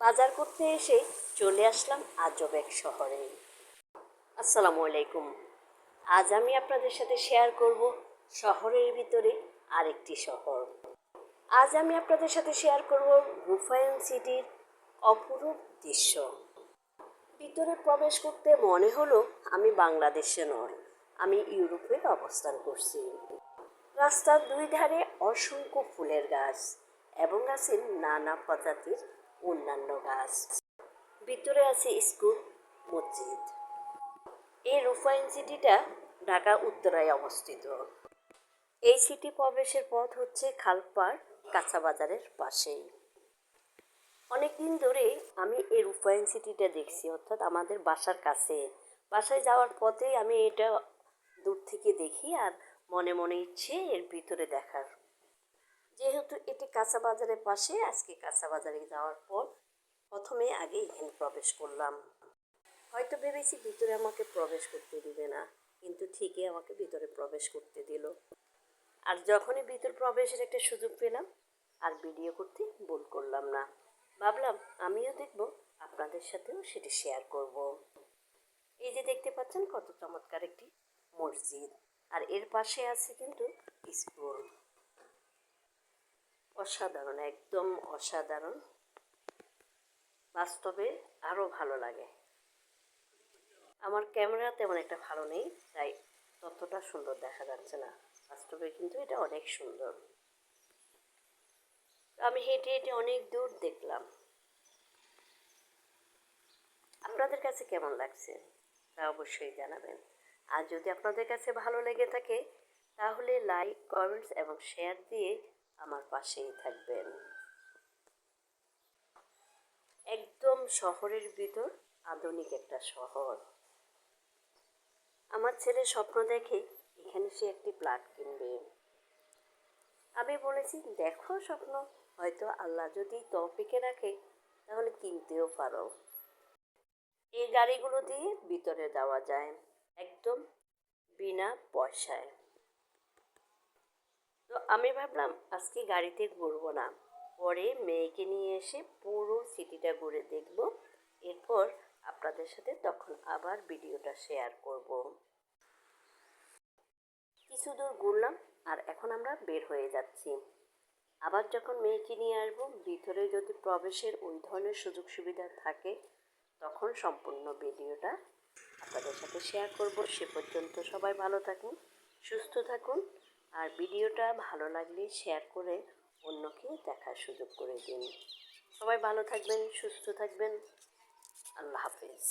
বাজার করতে এসে চলে আসলাম আজব এক শহরে। আসসালামু আলাইকুম। আজ আমি আপনাদের সাথে শেয়ার করব শহরের ভিতরে আরেকটি শহর। আজ আমি আপনাদের সাথে শেয়ার করব রুফায়ন সিটির অপরূপ দৃশ্য। ভিতরে প্রবেশ করতে মনে হলো আমি বাংলাদেশে নয় আমি ইউরোপে অবস্থান করছি। রাস্তার দুই ধারে অসংখ্য ফুলের গাছ এবং আছে নানা প্রজাতির অন্যান্য গাছ। ভিতরে আছে স্কুল, মসজিদ। এই রুফাইন সিটিটা ঢাকা উত্তরায় অবস্থিত। এই সিটি প্রবেশের পথ হচ্ছে খালপাড় কাঁচা বাজারের পাশেই। অনেক দিন ধরে আমি এই রূপায়ণ সিটিটা দেখছি, অর্থাৎ আমাদের বাসার কাছে। বাসায় যাওয়ার পথেই আমি এটা দূর থেকে দেখি আর মনে মনে ইচ্ছে এর ভিতরে দেখার। যেহেতু এটি কাঁচা বাজারের পাশে, আজকে কাঁচা বাজারে যাওয়ার পর প্রথমে আগে এখানে প্রবেশ করলাম। হয়তো ভেবেছি ভিতরে আমাকে প্রবেশ করতে দিবে না, কিন্তু ঠিকই আমাকে ভিতরে প্রবেশ করতে দিল। আর যখনই ভিতর প্রবেশের একটা সুযোগ পেলাম, আর ভিডিও করতে ভুল করলাম না। ভাবলাম, আমিও দেখব, আপনাদের সাথেও সেটি শেয়ার করব। এই যে দেখতে পাচ্ছেন কত চমৎকার একটি মসজিদ। আর এর পাশে আছে কিন্তু স্কুল অসাধারণ, একদম অসাধারণ। বাস্তবে আরও ভালো লাগে। আমার ক্যামেরা তেমন একটা ভালো নেই, তাই ততটা সুন্দর দেখা যাচ্ছে না। বাস্তবে কিন্তু এটা অনেক সুন্দর। আমি হেঁটে হেঁটে অনেক দূর দেখলাম। আপনাদের কাছে কেমন লাগছে? তা অবশ্যই জানাবেন। আর যদি আপনাদের কাছে ভালো লেগে থাকে, তাহলে লাইক কমেন্টস এবং শেয়ার দিয়ে আমার পাশেই থাকবেন। একদম শহরের ভিতর, আধুনিক একটা শহর। আমার ছেলে স্বপ্ন দেখে এখানে সে একটি প্লাট কিনবে। আমি বলেছি, দেখো স্বপ্ন, হয়তো আল্লাহ যদি তৌফিকে রাখে, তাহলে কিনতেও পারো। এই গাড়িগুলো দিয়ে ভিতরে যাওয়া যায়, একদম বিনা পয়সায়। আমি ভাবলাম, আজকে গাড়িতে ঘুরবো না। পরে মেয়েকে নিয়ে এসে পুরো সিটিটা ঘুরে দেখব। এরপর আপনাদের সাথে তখন আবার ভিডিওটা শেয়ার করব। কিছু দূর ঘুরলাম আর এখন আমরা বের হয়ে যাচ্ছি। আবার যখন মেয়েকে নিয়ে আসব, ভিতরে যদি প্রবেশের ওই ধরনের সুযোগ সুবিধা থাকে, তখন সম্পূর্ণ ভিডিওটা আপনাদের সাথে শেয়ার করব। সে পর্যন্ত সবাই ভালো থাকুন, সুস্থ থাকুন। আর ভিডিওটা ভালো লাগলে শেয়ার করে অন্যকে দেখার সুযোগ করে দিন। সবাই ভালো থাকবেন, সুস্থ থাকবেন। আল্লাহ হাফেজ।